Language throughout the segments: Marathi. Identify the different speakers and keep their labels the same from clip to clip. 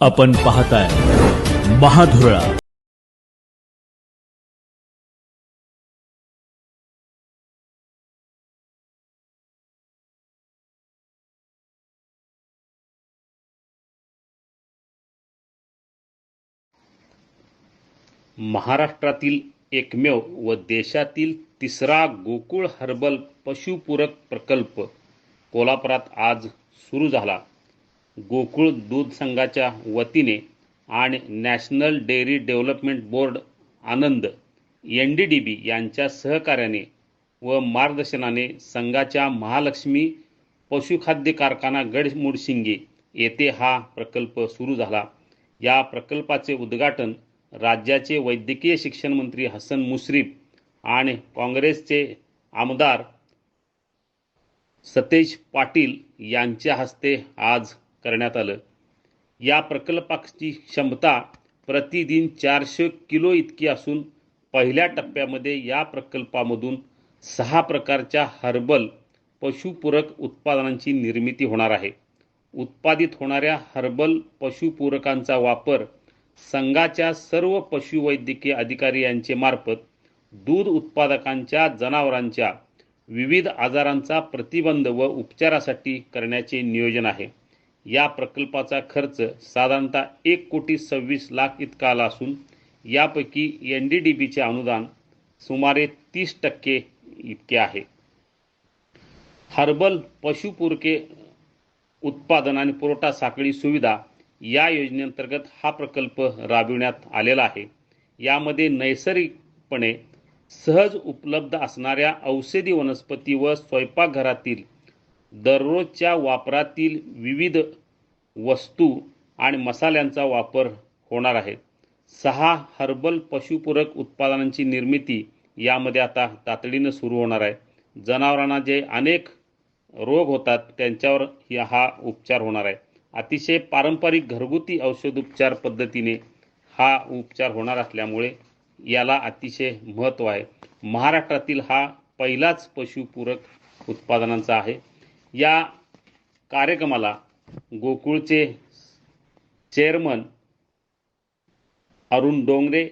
Speaker 1: आपण पाहताय महाधुरळा.
Speaker 2: महाराष्ट्रातील एकमेव व देशातील तिसरा गोकुळ हर्बल पशुपूरक प्रकल्प कोल्हापुरात आज सुरू झाला. गोकुळ दूध संघाच्या वतीने आणि national dairy development board Anand N D D B यांच्या सहकार्याने व मार्गदर्शनाने संघाच्या महालक्ष्मी पशुखाद्य कारखाना गडमुडशिंगे येथे हा प्रकल्प सुरू झाला. या प्रकल्पाचे उद्घाटन राज्याचे वैद्यकीय शिक्षण मंत्री हसन मुश्रीफ आणि काँग्रेसचे आमदार सतेज पाटील यांच्या हस्ते आज करण्यात आलं. या प्रकल्पाची क्षमता प्रतिदिन चारशे किलो इतकी असून पहिल्या टप्प्यामध्ये या प्रकल्पामधून सहा प्रकारच्या हर्बल पशुपूरक उत्पादनांची निर्मिती होणार आहे. उत्पादित होणाऱ्या हर्बल पशुपूरकांचा वापर संघाच्या सर्व पशुवैद्यकीय अधिकारी यांचे मार्फत दूध उत्पादकांच्या जनावरांच्या विविध आजारांचा प्रतिबंध व उपचारासाठी करण्याचे नियोजन आहे. या प्रकल्पाचा खर्च साधारणतः एक कोटी सव्वीस लाख इतका आला असून यापैकी एन डी डी बीचे अनुदान सुमारे तीस टक्के इतके आहे. हर्बल पशुपूरके उत्पादन आणि पुरवठा साखळी सुविधा या योजनेअंतर्गत हा प्रकल्प राबविण्यात आलेला आहे. यामध्ये नैसर्गिकपणे सहज उपलब्ध असणाऱ्या औषधी वनस्पती व स्वयंपाकघरातील दररोजच्या वापरातील विविध वस्तू आणि मसाल्यांचा वापर होणार आहे. सहा हर्बल पशुपूरक उत्पादनांची निर्मिती यामध्ये आता तातडीनं सुरू होणार आहे. जनावरांना जे अनेक रोग होतात त्यांच्यावर हा उपचार होणार आहे. अतिशय पारंपरिक घरगुती औषधोपचार पद्धतीने हा उपचार होणार असल्यामुळे याला अतिशय महत्त्व आहे. महाराष्ट्रातील हा पहिलाच पशुपूरक उत्पादनांचा आहे. या कार्यक्रमाला गोकुळचे चेअरमन अरुण डोंगरे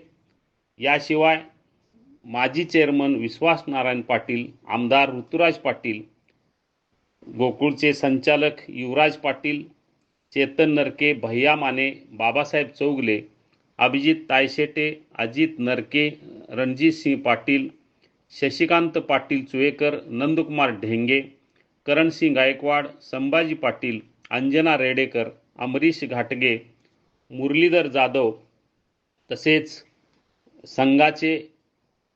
Speaker 2: याशिवाय माजी चेअरमन विश्वास नारायण पाटील आमदार ऋतुराज पाटील गोकुळचे संचालक युवराज पाटील चेतन नरके भैया माने बाबासाहेब चौगले अभिजित तायशेटे अजित नरके रणजितसिंह पाटील शशिकांत पाटील चुवेकर नंदकुमार ढेंगे करणसिंह गायकवाड संभाजी पाटील अंजना रेडेकर अमरीश घाटगे मुरलीधर जाधव तसेच संघाचे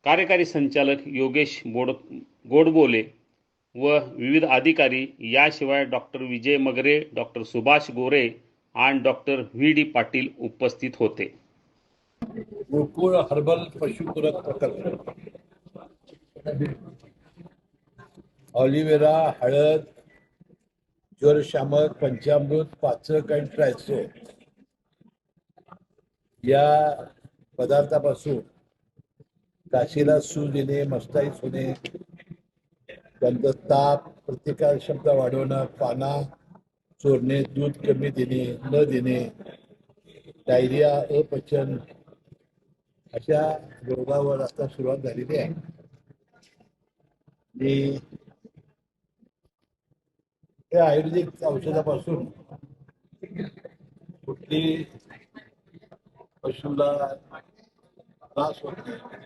Speaker 2: कार्यकारी संचालक योगेश बोड गोडबोले व विविध अधिकारी याशिवाय डॉक्टर विजय मगरे डॉक्टर सुभाष गोरे आणि डॉक्टर व्ही डी पाटील उपस्थित होते.
Speaker 3: गोकुळ हर्बल पशुपूरक प्रकल्प. ऑलिव्हेरा हळद ज्वरशामक पंचामृत पाचक आणि ट्रायसो या पदार्थापासून काशीला सूज येणे मस्ताईस होणे त्यानंतर ताप प्रतिकार क्षमता वाढवणं पाना चोरणे दूध कमी देणे न देणे डायरिया अपचन अशा रोगावर आता सुरुवात झालेली आहे. आणि हे आयुर्वेदिक औषधापासून. कुठली पशुला त्रास होत नाही.